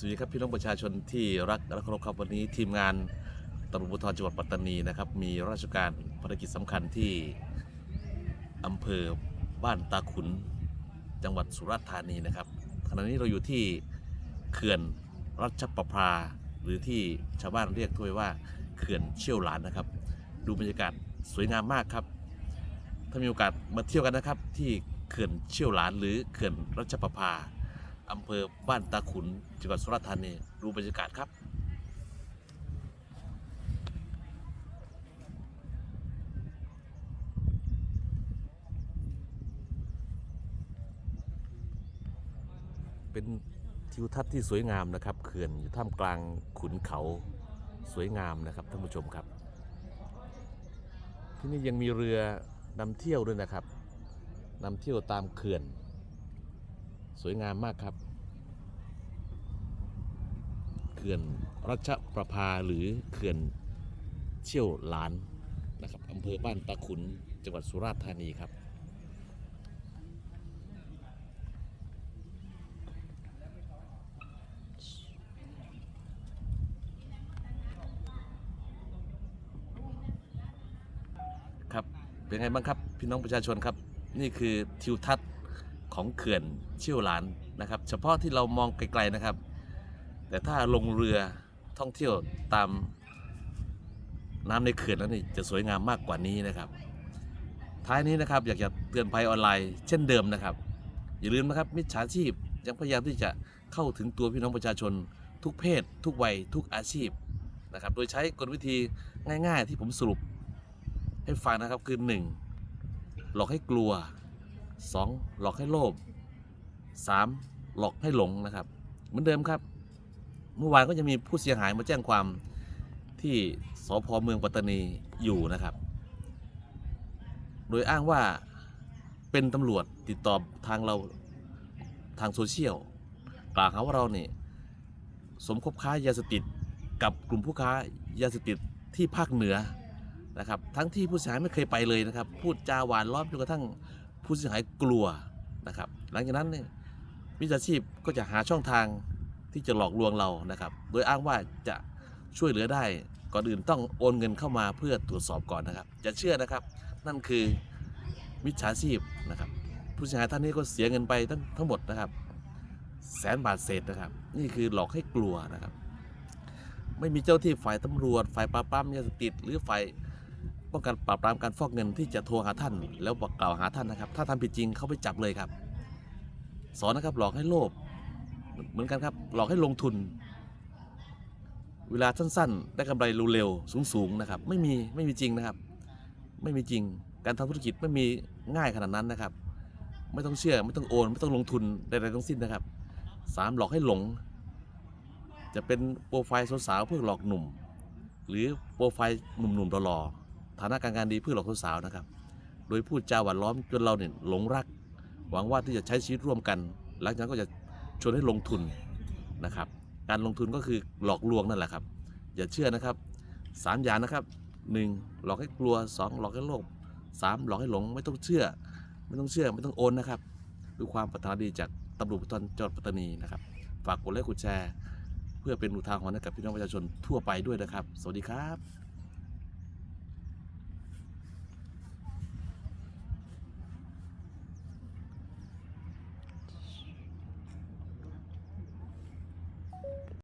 สวัสดีครับพี่น้องประชาชนที่รักและเคารพครับวันนี้ทีมงานตำรวจภูธรจังหวัดปัตตานีนะครับมีราชการภารกิจสำคัญที่อำเภอบ้านตาขุนจังหวัดสุราษฎร์ธานีนะครับขณะนี้เราอยู่ที่เขื่อนรัชประภา หรือที่ชาวบ้านเรียกถ้วยว่าเขื่อนเชี่ยวหลานนะครับ ดูบรรยากาศสวยงามมากครับ ถ้ามีโอกาสมาเที่ยวกันนะครับที่เขื่อนเชี่ยวหลานหรือเขื่อนรัชประภา อำเภอบ้านตาขุน จังหวัดสุราษฎร์ธานีดูบรรยากาศครับเป็นทิวทัศน์ที่สวยงามนะครับเขื่อนอยู่ท่ามกลางขุนเขาสวยงามนะครับท่านผู้ชมครับ ที่นี่ยังมีเรือนำเที่ยวด้วยนะครับนำเที่ยวตามเขื่อน สวยงามมากครับเขื่อนรัชประภาหรือเขื่อนเชี่ยวหลานนะครับอำเภอบ้านตาขุนจังหวัดสุราษฎร์ธานีครับ ครับเป็นไงบ้างครับพี่น้องประชาชนครับ นี่คือทิวทัศน์ ของเขื่อนเชี่ยวหลานนะครับ เฉพาะที่เรามองไกลๆนะครับ แต่ถ้าลงเรือท่องเที่ยวตามน้ำในเขื่อนแล้วนี่จะสวยงามมากกว่านี้นะครับ ท้ายนี้นะครับอยากจะเตือนภัยออนไลน์เช่นเดิมนะครับ อย่าลืมนะครับมิจฉาชีพยังพยายามที่จะเข้าถึงตัวพี่น้องประชาชน ทุกเพศ ทุกวัย ทุกอาชีพนะครับ โดยใช้กลวิธีง่าย ๆ ที่ผมสรุปให้ฟังนะครับคือ 1. หลอกให้กลัว 2. หลอกให้โลภ 3. หลอกให้หลงนะครับ เหมือนเดิมครับ เมื่อวานก็ยังมีผู้เสียหายมาแจ้งความที่สพเมืองปัตตานีอยู่นะครับ โดยอ้างว่าเป็นตำรวจติดต่อทางเราทางโซเชียลกล่าวหาว่าเราเนี่ยสมคบค้ายาเสพติดกับกลุ่มผู้ค้ายาเสพติดที่ภาคเหนือนะครับ ทั้งที่ผู้เสียหายไม่เคยไปเลยนะครับ พูดจาหวานล้อมจนกระทั่ง ผู้เสียหายกลัวนะครับ หลังจากนั้นเนี่ยมิจฉาชีพก็จะหาช่องทางที่จะหลอกลวงเรานะครับ โดยอ้างว่าจะช่วยเหลือได้ก่อนอื่นต้องโอนเงินเข้ามาเพื่อตรวจสอบก่อนนะครับอย่าเชื่อนะครับ นั่นคือมิจฉาชีพนะครับ ผู้เสียหายท่านนี้ก็เสียเงินไปทั้งทั้งหมดนะครับ แสนบาทเศษนะครับ นี่คือหลอกให้กลัวนะครับ ไม่มีเจ้าที่ฝ่ายตำรวจ ฝ่ายปราบปรามยาเสพติดหรือฝ่าย ป้องกันปราบปรามการฟอกเงินที่จะโทรหาท่าน แล้วบอกกล่าวหาท่านนะครับ ถ้าทำผิดจริงเขาไปจับเลยครับ สอนนะครับหลอกให้โลภเหมือนกันครับหลอกให้ลงทุน เวลาสั้นๆ ได้กำไรเร็วๆสูงๆนะครับไม่มีไม่มีจริงนะครับ ไม่มีจริงการทำธุรกิจไม่มีง่ายขนาดนั้นนะครับ ไม่ต้องเชื่อไม่ต้องโอน ไม่ต้องลงทุนใดๆทั้งสิ้นนะครับสามหลอกให้หลง จะเป็นโปรไฟล์สาวๆเพื่อหลอกหนุ่ม หรือโปรไฟล์หนุ่มๆหล่อๆ ฐานะการงานดีเพื่อหลอกสาวๆนะครับ โดยพูดจาหวานล้อมจนเราเนี่ยหลงรัก หวังว่าที่จะใช้ชีวิตร่วมกัน หลังจากนั้นก็จะชวนให้ลงทุนนะครับ การลงทุนก็คือหลอกลวงนั่นแหละครับ อย่าเชื่อนะครับสามอย่างนะครับหนึ่งหลอกให้กลัวสองหลอกให้โลภสามหลอกให้หลงไม่ต้องเชื่อ ไม่ต้องเชื่อไม่ต้องโอนนะครับด้วยความปรารถนาดีจากตำรวจภูธรจังหวัดปัตตานีนะครับ ฝากกดไลค์กดแชร์ เพื่อเป็นอุทาหรณ์ให้กับพี่น้องประชาชนทั่วไปด้วยนะครับ สวัสดีครับ